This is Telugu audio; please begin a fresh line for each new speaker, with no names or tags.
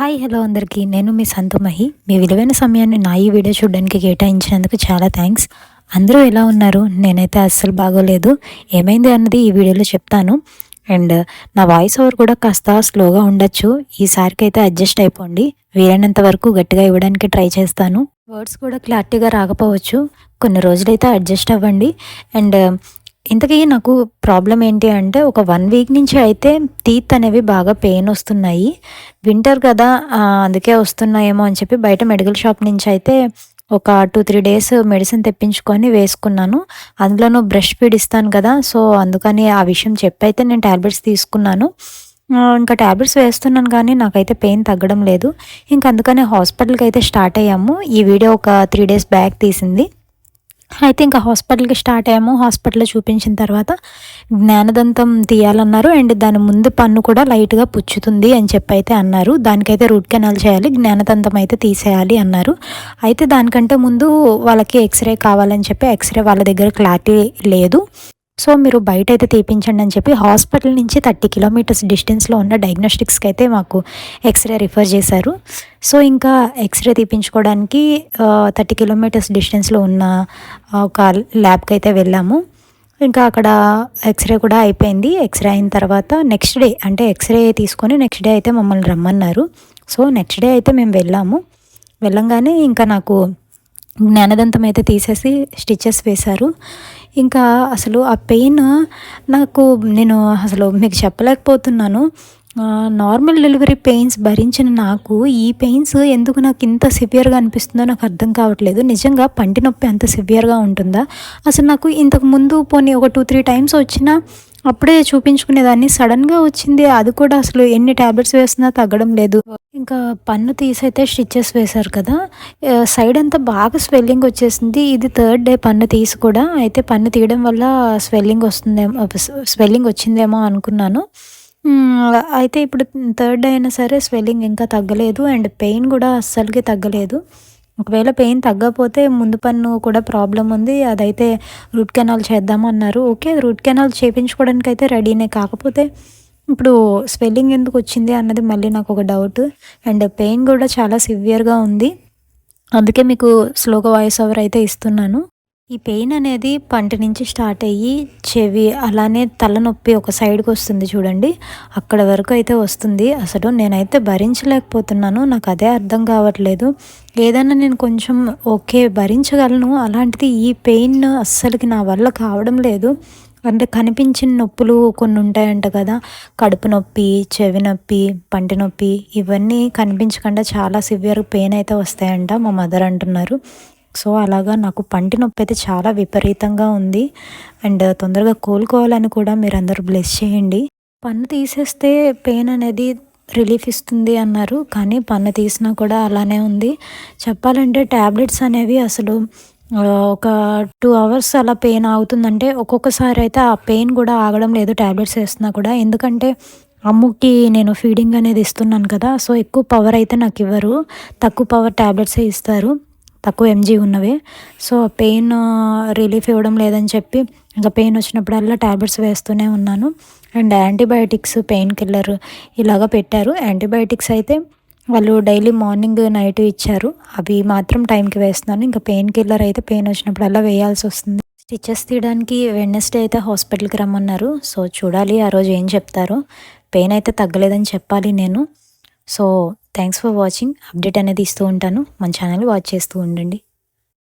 హాయ్ హలో అందరికీ. నేను మీ సంతుమహి మీ విలువైన సమయాన్ని నా ఈ వీడియో చూడడానికి కేటాయించినందుకు చాలా థ్యాంక్స్. అందరూ ఎలా ఉన్నారు? నేనైతే అస్సలు బాగోలేదు. ఏమైంది అన్నది ఈ వీడియోలో చెప్తాను. అండ్ నా వాయిస్ ఓవర్ కూడా కాస్త స్లోగా ఉండొచ్చు. ఈసారికి అయితే అడ్జస్ట్ అయిపోండి. వీలైనంత వరకు గట్టిగా ఇవ్వడానికి ట్రై చేస్తాను. వర్డ్స్ కూడా క్లారిటీగా రాకపోవచ్చు. కొన్ని రోజులైతే అడ్జస్ట్ అవ్వండి. అండ్ ఇంతకీ నాకు ప్రాబ్లం ఏంటి అంటే ఒక వన్ వీక్ నుంచి అయితే టీత్ అనేవి బాగా పెయిన్ వస్తున్నాయి. వింటర్ కదా అందుకే వస్తున్నాయేమో అని చెప్పి బయట మెడికల్ షాప్ నుంచి అయితే ఒక టూ త్రీ డేస్ మెడిసిన్ తెప్పించుకొని వేసుకున్నాను. అందులోనూ బ్రష్ ఫీడ్ ఇస్తాను కదా సో అందుకని ఆ విషయం చెప్పైతే నేను ట్యాబ్లెట్స్ తీసుకున్నాను. ఇంకా ట్యాబ్లెట్స్ వేస్తున్నాను కానీ నాకైతే పెయిన్ తగ్గడం లేదు. ఇంకా అందుకనే హాస్పిటల్కి అయితే స్టార్ట్ అయ్యాము. ఈ వీడియో ఒక త్రీ డేస్ బ్యాక్ తీసింది. అయితే ఇంకా హాస్పిటల్కి స్టార్ట్ అయ్యాము. హాస్పిటల్లో చూపించిన తర్వాత జ్ఞానదంతం తీయాలన్నారు. అండ్ దాని ముందు పన్ను కూడా లైట్గా పుచ్చుతుంది అని చెప్పి అయితే అన్నారు. దానికైతే రూట్ కెనాల్ చేయాలి జ్ఞానదంతం అయితే తీసేయాలి అన్నారు. అయితే దానికంటే ముందు వాళ్ళకి ఎక్స్రే కావాలని చెప్పి ఎక్స్రే వాళ్ళ దగ్గర క్లారిటీ లేదు. సో మీరు బయట అయితే తీపించండి అని చెప్పి హాస్పిటల్ నుంచి థర్టీ కిలోమీటర్స్ డిస్టెన్స్లో ఉన్న డయాగ్నోస్టిక్స్కి అయితే మాకు ఎక్స్రే రిఫర్ చేశారు. సో ఇంకా ఎక్స్రే తీపించుకోవడానికి థర్టీ కిలోమీటర్స్ డిస్టెన్స్లో ఉన్న ఒక ల్యాబ్కి అయితే వెళ్ళాము. ఇంకా అక్కడ ఎక్స్రే కూడా అయిపోయింది. ఎక్స్రే అయిన తర్వాత నెక్స్ట్ డే అంటే ఎక్స్రే తీసుకొని నెక్స్ట్ డే అయితే మమ్మల్ని రమ్మన్నారు. సో నెక్స్ట్ డే అయితే మేము వెళ్ళాము. వెళ్ళంగానే ఇంకా నాకు జ్ఞానదంతం అయితే తీసేసి స్టిచ్చెస్ వేశారు. ఇంకా అసలు ఆ పెయిన్ నాకు నేను అసలు మీకు చెప్పలేకపోతున్నాను. నార్మల్ డెలివరీ పెయిన్స్ భరించిన నాకు ఈ పెయిన్స్ ఎందుకు నాకు ఇంత సివియర్గా అనిపిస్తుందో నాకు అర్థం కావట్లేదు. నిజంగా పంటి నొప్పి అంత సివియర్గా ఉంటుందా? అసలు నాకు ఇంతకు ముందు పోనీ ఒక టూ త్రీ టైమ్స్ వచ్చినా అప్పుడే చూపించుకునేదాన్ని. సడన్గా వచ్చింది. అది కూడా అసలు ఎన్ని ట్యాబ్లెట్స్ వేసినా తగ్గడం లేదు. ఇంకా పన్ను తీసైతే స్టిచ్చెస్ వేశారు కదా. సైడ్ అంతా బాగా స్వెల్లింగ్ వచ్చేసింది. ఇది థర్డ్ డే పన్ను తీసి కూడా. అయితే పన్ను తీయడం వల్ల స్వెల్లింగ్ వస్తుందేమో స్వెల్లింగ్ వచ్చిందేమో అనుకున్నాను. అయితే ఇప్పుడు థర్డ్ డే అయినా సరే స్వెల్లింగ్ ఇంకా తగ్గలేదు. అండ్ పెయిన్ కూడా అస్సలుకి తగ్గలేదు. ఒకవేళ పెయిన్ తగ్గకపోతే ముందు పన్ను కూడా ప్రాబ్లం ఉంది. అదైతే రూట్ కెనాల్ చేద్దామన్నారు ఓకే రూట్ కెనాల్ చేయించుకోవడానికి అయితే రెడీనే. కాకపోతే ఇప్పుడు స్వెల్లింగ్ ఎందుకు వచ్చింది అన్నది మళ్ళీ నాకు ఒక డౌట్. అండ్ పెయిన్ కూడా చాలా సివియర్గా ఉంది. అందుకే మీకు స్లోగా వాయిస్ ఓవర్ అయితే ఇస్తున్నాను. ఈ పెయిన్ అనేది పంట నుంచి స్టార్ట్ అయ్యి చెవి అలానే తలనొప్పి ఒక సైడ్కి వస్తుంది చూడండి. అక్కడ వరకు అయితే వస్తుంది. అసలు నేనైతే భరించలేకపోతున్నాను. నాకు అదే అర్థం కావట్లేదు. ఏదైనా నేను కొంచెం ఓకే భరించగలను. అలాంటిది ఈ పెయిన్ అస్సలకి నా వల్ల కావడం లేదు. అంటే కనిపించిన నొప్పులు కొన్ని ఉంటాయంట కదా. కడుపు నొప్పి చెవి నొప్పి పంటి నొప్పి ఇవన్నీ కనిపించకుండా చాలా సివియర్ పెయిన్ అయితే వస్తాయంట మా మదర్ అంటున్నారు. సో అలాగా నాకు పంటి నొప్పి అయితే చాలా విపరీతంగా ఉంది. అండ్ తొందరగా కోలుకోవాలని కూడా మీరు అందరూ బ్లెస్ చేయండి. పన్ను తీసేస్తే పెయిన్ అనేది రిలీఫ్ ఇస్తుంది అన్నారు కానీ పన్ను తీసినా కూడా అలానే ఉంది. చెప్పాలంటే ట్యాబ్లెట్స్ అనేవి అసలు ఒక టూ అవర్స్ అలా పెయిన్ ఆగుతుందంటే ఒక్కొక్కసారి అయితే ఆ పెయిన్ కూడా ఆగడం లేదు ట్యాబ్లెట్స్ వేస్తున్నా కూడా. ఎందుకంటే అమ్ముకి నేను ఫీడింగ్ అనేది ఇస్తున్నాను కదా సో ఎక్కువ పవర్ అయితే నాకు ఇవ్వరు. తక్కువ పవర్ ట్యాబ్లెట్సే ఇస్తారు. తక్కువ ఎంజీ ఉన్నవి. సో పెయిన్ రిలీఫ్ uh, ఇవ్వడం లేదని చెప్పి ఇంకా పెయిన్ వచ్చినప్పుడల్లా ట్యాబ్లెట్స్ వేస్తూనే ఉన్నాను. అండ్ యాంటీబయాటిక్స్ పెయిన్ కిల్లర్ ఇలాగ పెట్టారు. యాంటీబయాటిక్స్ అయితే వాళ్ళు డైలీ మార్నింగ్ నైట్ ఇచ్చారు. అవి మాత్రం టైంకి వేస్తున్నాను. ఇంకా పెయిన్ కిల్లర్ అయితే పెయిన్ వచ్చినప్పుడల్లా వేయాల్సి వస్తుంది. స్టిచెస్ తీయడానికి వెడ్నెస్డే అయితే హాస్పిటల్కి రమ్మన్నారు. సో చూడాలి ఆ రోజు ఏం చెప్తారో. పెయిన్ అయితే తగ్గలేదని చెప్పాలి నేను. So thanks for watching update అనేది ఇస్తూ ఉంటాను. మన ఛానల్ వాచ్ చేస్తూ ఉండండి.